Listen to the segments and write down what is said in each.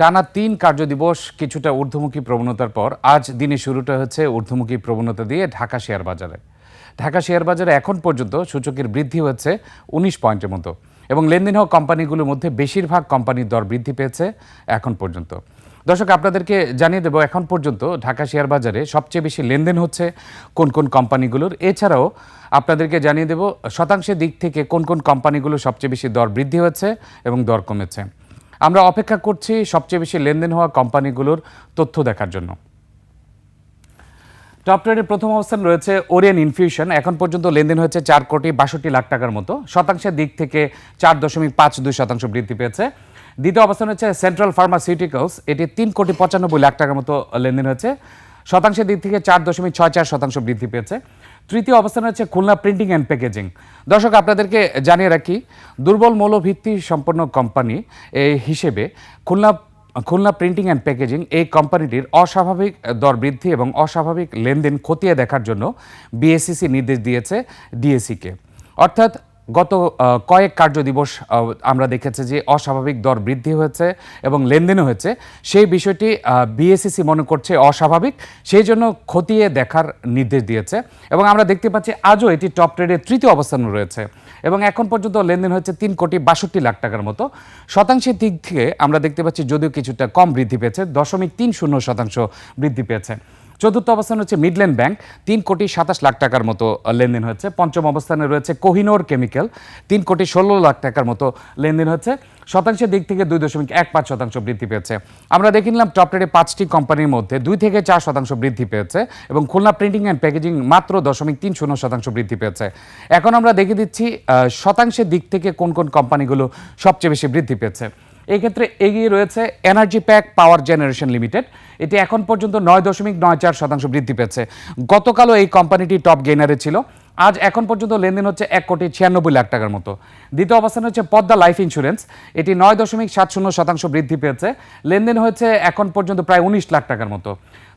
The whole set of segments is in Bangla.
টানা তিন কার্যদিবস কিছুটা ঊর্ধ্বমুখী প্রবণতার পর আজ দিনে শুরুটা হচ্ছে ঊর্ধ্বমুখী প্রবণতা দিয়ে ঢাকা শেয়ার বাজারে। ঢাকা শেয়ার বাজারে এখন পর্যন্ত সূচকের বৃদ্ধি হচ্ছে উনিশ পয়েন্টের মতো এবং লেনদেন হওয়া কোম্পানিগুলোর মধ্যে বেশিরভাগ কোম্পানির দর বৃদ্ধি পেয়েছে এখন পর্যন্ত। দর্শক, আপনাদেরকে জানিয়ে দেবো, এখন পর্যন্ত ঢাকা শেয়ার বাজারে সবচেয়ে বেশি লেনদেন হচ্ছে কোন কোন কোম্পানিগুলোর। এছাড়াও আপনাদেরকে জানিয়ে দেব, শতাংশের দিক থেকে কোন কোন কোম্পানিগুলো সবচেয়ে বেশি দর বৃদ্ধি হচ্ছে এবং দর কমেছে। আমরা অপেক্ষা করছি সবচেয়ে বেশি লেনদেন হওয়া কোম্পানিগুলোর তথ্য দেখার জন্য। টপ ট্রেডের প্রথম অবস্থান রয়েছে ওরিয়ান ইনফিউশন। এখন পর্যন্ত লেনদেন হয়েছে চার কোটি বাষট্টি লাখ টাকার মতো। শতাংশের দিক থেকে চার দশমিক পাঁচ দুই শতাংশ বৃদ্ধি পেয়েছে। দ্বিতীয় অবস্থান হচ্ছে সেন্ট্রাল ফার্মাসিউটিক্যালস। এটি তিন কোটি পঁচানব্বই লাখ টাকার মতো লেনদেন হয়েছে। শতাংশের দিক থেকে চার দশমিক ছয় চার শতাংশ বৃদ্ধি পেয়েছে। তৃতীয় অবস্থানে হচ্ছে খুলনা প্রিন্টিং অ্যান্ড প্যাকেজিং দর্শক, আপনাদেরকে জানিয়ে রাখি, দুর্বল মৌলভিত্তি সম্পন্ন কোম্পানি হিসেবে Khulna Khulna printing and packaging এই কোম্পানিটির অস্বাভাবিক দর বৃদ্ধি এবং অস্বাভাবিক লেনদেন খতিয়ে দেখার জন্য বিএসসিসি নির্দেশ দিয়েছে ডিএসিকে অর্থাৎ গত কয়েক কার্যদিবস আহ, আমরা দেখেছি যে অস্বাভাবিক দর বৃদ্ধি হয়েছে এবং লেনদেনও হয়েছে। সেই বিষয়টি বিএসসিসি মনে করছে অস্বাভাবিক সেই জন্য খতিয়ে দেখার নির্দেশ দিয়েছে এবং আমরা দেখতে পাচ্ছি আজও এটি টপ ট্রেডের তৃতীয় অবস্থানে রয়েছে এবং এখন পর্যন্ত লেনদেন হয়েছে তিন কোটি বাষট্টি লাখ টাকার মতো। শতাংশের দিক থেকে আমরা দেখতে পাচ্ছি যদিও কিছুটা কম বৃদ্ধি পেয়েছে দশমিক তিন শূন্য শতাংশ বৃদ্ধি পেয়েছে। চতুর্থ অবস্থান হচ্ছে মিডল্যান্ড ব্যাংক তিন কোটি সাতাশ লাখ টাকার মতো লেনদেন হচ্ছে। পঞ্চম অবস্থানে রয়েছে কোহিনোর কেমিক্যাল তিন কোটি ষোলো লাখ টাকার মতো লেনদেন হচ্ছে। শতাংশের দিক থেকে দুই দশমিক এক পাঁচ শতাংশ বৃদ্ধি পেয়েছে। আমরা দেখে নিলাম টপ রেটে পাঁচটি কোম্পানির মধ্যে দুই থেকে চার শতাংশ বৃদ্ধি পেয়েছে এবং খুলনা প্রিন্টিং অ্যান্ড প্যাকেজিং মাত্র দশমিক তিন শূন্য শতাংশ বৃদ্ধি পেয়েছে। এখন আমরা দেখে দিচ্ছি শতাংশের দিক থেকে কোন কোন কোম্পানিগুলো সবচেয়ে বেশি বৃদ্ধি পেয়েছে। এই ক্ষেত্রে এগিয়ে রয়েছে energy pack power generation limited এটি এখন পর্যন্ত নয় দশমিক নয় চার শতাংশ বৃদ্ধি পেয়েছে। গতকালও এই কোম্পানিটি টপ গেইনারে ছিল। আজ এখন পর্যন্ত লেনদেন হচ্ছে এক কোটি ছিয়ানব্বই লাখ টাকার মতো। দ্বিতীয় অবস্থান হচ্ছে পদ্মা লাইফ ইন্স্যুরেন্স। এটি নয় দশমিক সাত শূন্য শতাংশ বৃদ্ধি পেয়েছে। লেনদেন হয়েছে এখন পর্যন্ত প্রায় উনিশ লাখ টাকার মতো।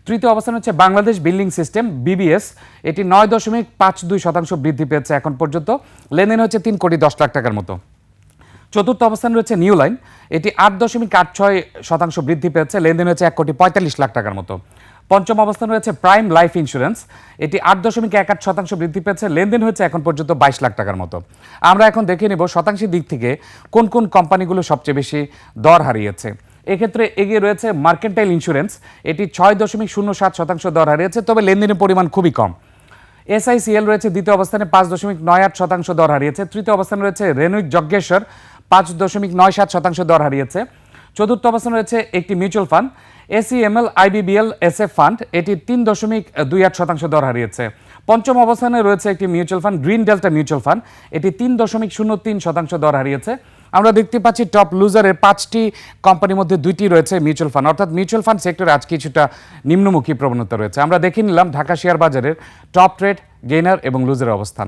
তৃতীয় অবস্থান হচ্ছে বাংলাদেশ বিল্ডিং সিস্টেম বিবিএস এটি নয় দশমিক পাঁচ দুই শতাংশ বৃদ্ধি পেয়েছে এখন পর্যন্ত। লেনদেন হচ্ছে তিন কোটি দশ লাখ টাকার মতো। চতুর্থ অবস্থান রয়েছে নিউ লাইন। এটি আট দশমিক আট ছয় শতাংশ বৃদ্ধি পেয়েছে। লেনদেন হচ্ছে এক কোটি পঁয়তাল্লিশ লাখ টাকার মতো। পঞ্চম অবস্থান রয়েছে প্রাইম লাইফ ইন্স্যুরেন্স। এটি আট দশমিক এক আট শতাংশ বৃদ্ধি পেয়েছে। লেনদেন হয়েছে এখন পর্যন্ত বাইশ লাখ টাকার মতো। আমরা এখন দেখে নেব শতাংশের দিক থেকে কোন কোন কোম্পানিগুলো সবচেয়ে বেশি দর হারিয়েছে। এক্ষেত্রে এগিয়ে রয়েছে মার্কেন্টাইল ইন্স্যুরেন্স। এটি ছয় দশমিক শূন্য সাত শতাংশ দর হারিয়েছে, তবে লেনদেনের পরিমাণ খুবই কম। এসআইসিএল রয়েছে দ্বিতীয় অবস্থানে পাঁচ দশমিক নয় আট শতাংশ দর হারিয়েছে। তৃতীয় অবস্থানে রয়েছে রেনুইক যজ্ঞেশ্বর। পাঁচ দশমিক নয় সাত শতাংশ দর হারিয়েছে। চতুর্থ অবস্থানে রয়েছে একটি mutual fund, ACML, IBBL, SF fund, এটি তিন দশমিক দুই আট শতাংশ দর হারিয়েছে। পঞ্চম অবস্থানে রয়েছে একটি mutual fund, Green Delta mutual fund, এটি তিন দশমিক শূন্য তিন শতাংশ দর হারিয়েছে। আমরা দেখতে পাচ্ছি টপ লুজারের পাঁচটি কোম্পানির মধ্যে দুইটি রয়েছে মিউচুয়াল ফান্ড। অর্থাৎ মিউচুয়াল ফান্ড সেক্টরে আজ কিছুটা নিম্নমুখী প্রবণতা রয়েছে। আমরা দেখে নিলাম ঢাকা শেয়ার বাজারের টপ ট্রেড, গেইনার এবং লুজারের অবস্থান।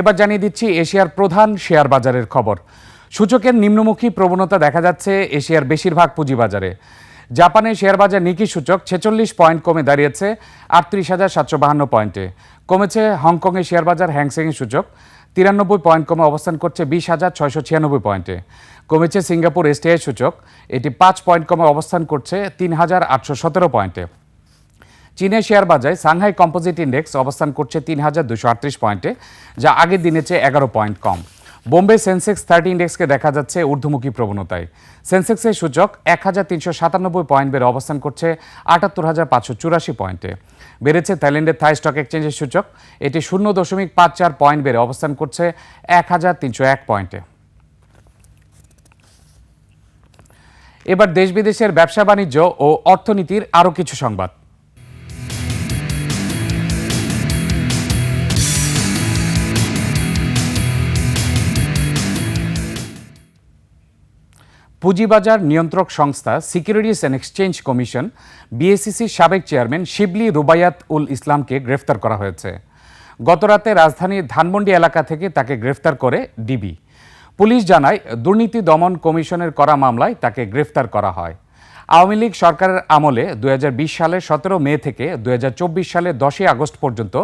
এবার জানিয়ে দিচ্ছি এশিয়ার প্রধান শেয়ার বাজারের খবর। সূচকের নিম্নমুখী প্রবণতা দেখা যাচ্ছে এশিয়ার বেশিরভাগ পুঁজিবাজারে। জাপানে শেয়ার বাজার নিকি সূচক ছেচল্লিশ পয়েন্ট কমে দাঁড়িয়েছে, আটত্রিশ হাজার সাতশো বাহান্ন পয়েন্টে। কমেছে হংকংয়ে শেয়ার বাজার হ্যাংসেংয়ের সূচক, তিরানব্বই পয়েন্ট কমে অবস্থান করছে বিশ হাজার ছয়শো ছিয়ানব্বই পয়েন্টে। কমেছে সিঙ্গাপুর এসটিআই সূচক, এটি পাঁচ পয়েন্ট কমে অবস্থান করছে তিন হাজার আটশো সতেরো পয়েন্টে। চীনের শেয়ার বাজারে সাংহাই কম্পোজিট ইন্ডেক্স অবস্থান করছে তিন হাজার দুশো আটত্রিশ পয়েন্টে, যা আগের দিনের চেয়ে এগারো পয়েন্ট কম। বোম্বে সেন্সেক্স থার্টি ইন্ডেক্সকে দেখা যাচ্ছে ঊর্ধ্বমুখী প্রবণতায়। সেন্সেক্সের সূচক এক হাজার তিনশো সাতানব্বই পয়েন্ট বেড়ে অবস্থান করছে আটাত্তর হাজার পাঁচশো চুরাশি পয়েন্টে। বেড়েছে থাইল্যান্ডের থাই স্টক এক্সচেঞ্জের সূচক। এটি শূন্য দশমিক পাঁচ চার পয়েন্ট বেড়ে অবস্থান করছে এক হাজার তিনশো এক পয়েন্টে। এবার দেশ বিদেশের ব্যবসা বাণিজ্য ও অর্থনীতির আরও কিছু সংবাদ। পুঁজিবাজার নিয়ন্ত্রক সংস্থা সিকিউরিটিজ অ্যান্ড এক্সচেঞ্জ কমিশন বিএসিসির সাবেক চেয়ারম্যান শিবলি রুবায়াত উল ইসলামকে গ্রেফতার করা হয়েছে। গতরাতে রাজধানীর ধানমন্ডি এলাকা থেকে তাকে গ্রেফতার করে ডিবি। পুলিশ জানায়, দুর্নীতি দমন কমিশনের করা মামলায় তাকে গ্রেফতার করা হয়। আওয়ামী লীগ সরকারের আমলে দুই হাজার বিশ সালের সতেরো মে থেকে দু সালের দশই আগস্ট পর্যন্ত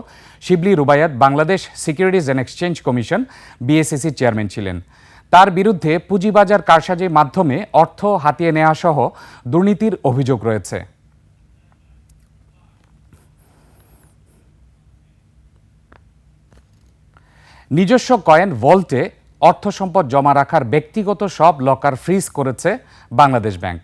Shibli Rubayat Bangladesh securities and exchange commission বিএসিসির chairman ছিলেন। তার বিরুদ্ধে পুঁজিবাজার কারসাজির মাধ্যমে অর্থ হাতিয়ে নেওয়া সহ দুর্নীতির অভিযোগ রয়েছে। নিজস্ব কয়েন ভল্টে অর্থ সম্পদ জমা রাখার ব্যক্তিগত সব লকার ফ্রিজ করেছে বাংলাদেশ ব্যাংক।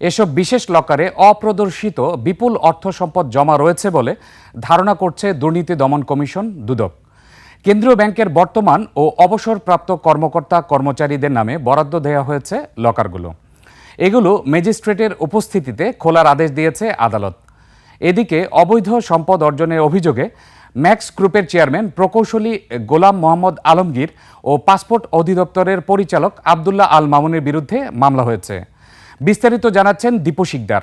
এসব বিশেষ লকারে অপ্রদর্শিত বিপুল অর্থ সম্পদ জমা রয়েছে বলে ধারণা করছে দুর্নীতি দমন কমিশন দুদক। কেন্দ্রীয় ব্যাংকের বর্তমান ও অবসরপ্রাপ্ত কর্মকর্তা কর্মচারীদের নামে বরাদ্দ দেওয়া হয়েছে লকারগুলো। এগুলো ম্যাজিস্ট্রেটের উপস্থিতিতে খোলার আদেশ দিয়েছে আদালত। এদিকে অবৈধ সম্পদ অর্জনের অভিযোগে ম্যাক্স গ্রুপের চেয়ারম্যান প্রকৌশলী গোলাম মোহাম্মদ আলমগীর ও পাসপোর্ট অধিদপ্তরের পরিচালক আবদুল্লাহ আল মামুনের বিরুদ্ধে মামলা হয়েছে। বিস্তারিত জানাচ্ছেন দীপু শিকদার।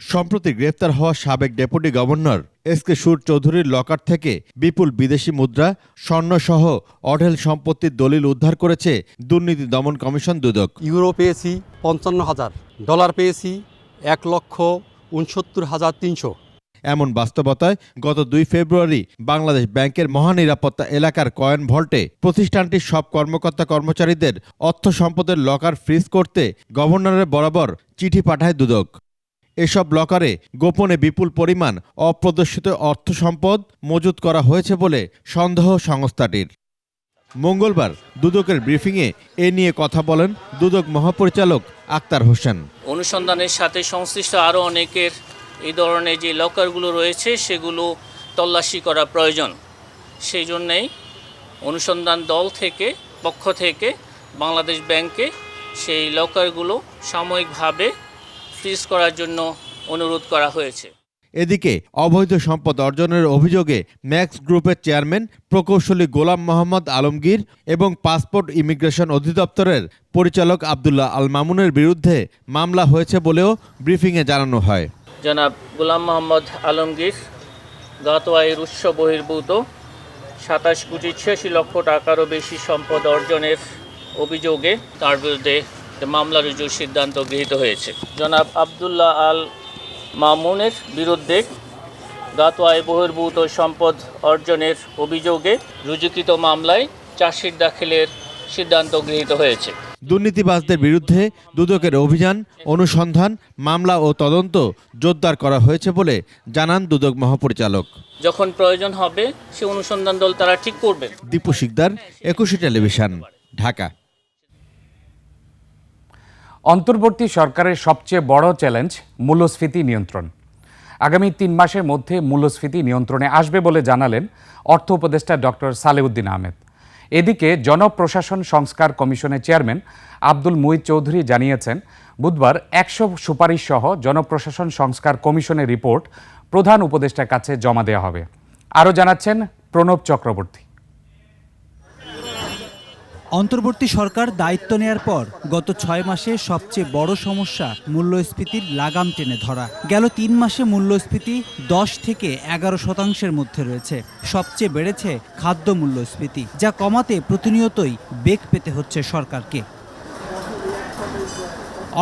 সম্প্রতি গ্রেফতার হওয়া সাবেক ডেপুটি গভর্নর এস কে সুর চৌধুরীর লকার থেকে বিপুল বিদেশি মুদ্রা স্বর্ণসহ অঢেল সম্পত্তির দলিল উদ্ধার করেছে দুর্নীতি দমন কমিশন দুদক। ইউরো পেয়েছি পঞ্চান্ন হাজার ডলার পেয়েছি এক লক্ষ উনসত্তর হাজার তিনশো। এমন বাস্তবতায় গত দুই ফেব্রুয়ারি বাংলাদেশ ব্যাংকের মহানিরাপত্তা এলাকার কয়েন ভল্টে প্রতিষ্ঠানটির সব কর্মকর্তা কর্মচারীদের অর্থ সম্পদের লকার ফ্রিজ করতে গভর্নরের বরাবর চিঠি পাঠায় দুদক। এসব লকারে গোপনে বিপুল পরিমাণ অপ্রদর্শিত অর্থ সম্পদ মজুত করা হয়েছে বলে সন্দেহ সংস্থাটির। মঙ্গলবার দুদকের ব্রিফিংয়ে এ নিয়ে কথা বলেন দুদক মহাপরিচালক আক্তার হোসেন। অনুসন্ধানের সাথে সংশ্লিষ্ট আরও অনেকের এই ধরনের যে লকারগুলো রয়েছে, সেগুলো তল্লাশি করা প্রয়োজন। সেই জন্যেই অনুসন্ধান দল থেকে, পক্ষ থেকে বাংলাদেশ ব্যাংকে সেই লকারগুলো সাময়িকভাবে ফ্রিজ করার জন্য অনুরোধ করা হয়েছে। এদিকে অবৈধ সম্পদ অর্জনের অভিযোগে ম্যাক্স গ্রুপের চেয়ারম্যান প্রকৌশলী গোলাম মোহাম্মদ আলমগীর এবং পাসপোর্ট ইমিগ্রেশন অধিদপ্তরের পরিচালক আবদুল্লাহ আল মামুনের বিরুদ্ধে মামলা হয়েছে বলেও ব্রিফিংয়ে জানানো হয়। জনাব গোলাম মোহাম্মদ আলমগীর গত আয়ের উৎস বহির্ভূত সাতাশ কোটি ছিয়াশি লক্ষ টাকারও বেশি সম্পদ অর্জনের অভিযোগে তার বিরুদ্ধে মামলা রুজুর সিদ্ধান্ত গৃহীত হয়েছে। জনাব আবদুল্লাহ আল মামুনের বিরুদ্ধে গত আয় বহির্ভূত সম্পদ অর্জনের অভিযোগে রুজুকৃত মামলায় চার্জশিট দাখিলের সিদ্ধান্ত গৃহীত হয়েছে। দুর্নীতিবাজদের বিরুদ্ধে দুদকের অভিযান অনুসন্ধান মামলা ও তদন্ত জোরদার করা হয়েছে বলে জানান দুদক মহাপরিচালক। যখন প্রয়োজন হবে সে অনুসন্ধান দল তারা ঠিক করবে। দীপু শিকদার একুশে টেলিভিশন ঢাকা। অন্তর্বর্তী সরকারের সবচেয়ে বড় চ্যালেঞ্জ, মূল্যস্ফীতি নিয়ন্ত্রণ। আগামী তিন মাসের মধ্যে মূল্যস্ফীতি নিয়ন্ত্রণে আসবে বলে জানালেন অর্থ উপদেষ্টা ডক্টর সালেউদ্দিন আহমেদ। এদিকে জনপ্রশাসন সংস্কার কমিশনের চেয়ারম্যান আব্দুল মুহিত চৌধুরী জানিয়েছেন, বুধবার একশো সুপারিশ সহ জনপ্রশাসন সংস্কার কমিশনের রিপোর্ট প্রধান উপদেষ্টার কাছে জমা দেওয়া হবে। আরও জানাচ্ছেন প্রণব চক্রবর্তী। অন্তর্বর্তী সরকার দায়িত্ব নেয়ার পর গত ছয় মাসে সবচেয়ে বড় সমস্যা মূল্যস্ফীতির লাগাম টেনে ধরা। গেল তিন মাসে মূল্যস্ফীতি দশ থেকে এগারো শতাংশের মধ্যে রয়েছে। সবচেয়ে বেড়েছে খাদ্য মূল্যস্ফীতি, যা কমাতে প্রতিনিয়তই বেগ পেতে হচ্ছে সরকারকে।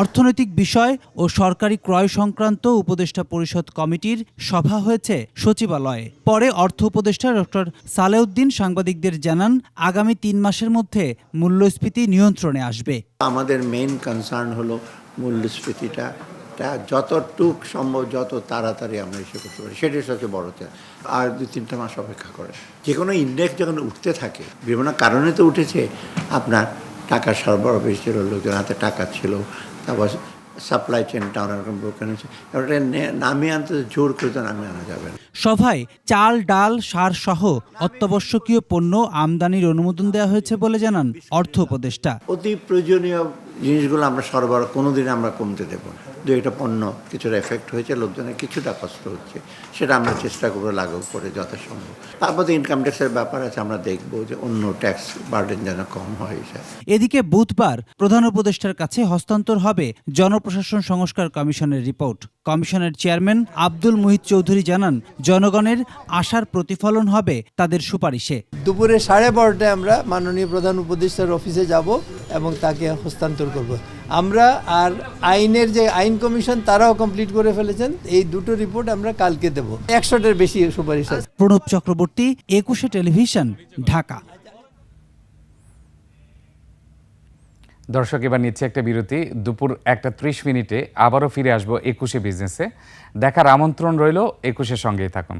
অর্থনৈতিক বিষয় ও সরকারি ক্রয় সংক্রান্ত উপদেষ্টা পরিষদ কমিটির সভা হয়েছে সচিবালয়ে। পরে অর্থ উপদেষ্টা ডক্টর সালেউদ্দিন সাংবাদিকদের জানান, আগামী তিন মাসের মধ্যে মূল্যস্ফীতি নিয়ন্ত্রণে আসবে। আমাদের মেইন কনসার্ন হলো মূল্যস্ফীতিটা। যতটুক সম্ভব যত তাড়াতাড়ি আমরা এসে করতে পারি সেটাই সবচেয়ে বড় আর দুই তিনটা মাস অপেক্ষা করে যে কোনো ইন্ডেক্স যখন উঠতে থাকে, বিভিন্ন কারণে তো উঠেছে, আপনার টাকা সরবরাহ বেশি ছিল লোকজন হাতে টাকা ছিল তারপর সাপ্লাই চেনটা অনেকরকম ব্রোকেন হয়েছে নামিয়ে আনতে জোর করে তো নামিয়ে আনা যাবে সভায় চাল ডাল সার সহ অত্যাবশ্যকীয় পণ্য আমদানির অনুমোদন দেওয়া হয়েছে বলে জানান অর্থ উপদেষ্টা। অতি প্রয়োজনীয় জিনিসগুলো আমরা সরবরাহ কোনো দিন আমরা কমতে দেবো না। দু একটা পণ্য কিছুটা এফেক্ট হয়েছে, লোকজনের কিছুটা কষ্ট হচ্ছে, সেটা আমরা চেষ্টা করব লাগু করে যথাসম্ভব। তারপর ইনকাম ট্যাক্সের ব্যাপার আছে, আমরা দেখব যে অন্য ট্যাক্স বার্ডেন যেন কম হয় এদিকে বুধবার প্রধান উপদেষ্টার কাছে হস্তান্তর হবে জনপ্রশাসন সংস্কার কমিশনের রিপোর্ট। কমিশনের চেয়ারম্যান আব্দুল মুহিত চৌধুরী জানান জনগণের আশার প্রতিফলন হবে তাদের সুপারিশে। দুপুরে সাড়ে বারোটায় আমরা মাননীয় প্রধান উপদেষ্টার অফিসে যাব এবং তাকে হস্তান্তর করব। আমরা আর আইনের যে আইন কমিশন তারাও কমপ্লিট করে ফেলেছেন। এই দুটো রিপোর্ট আমরা কালকে দেব। একশোটার বেশি সুপারিশ আছে। প্রণব চক্রবর্তী একুশে টেলিভিশন ঢাকা। দর্শক, এবার নিচ্ছে একটা বিরতি। দুপুর একটা ত্রিশ মিনিটে আবারও ফিরে আসব একুশে বিজনেসে। দেখার আমন্ত্রণ রইল একুশের সঙ্গেই থাকুন।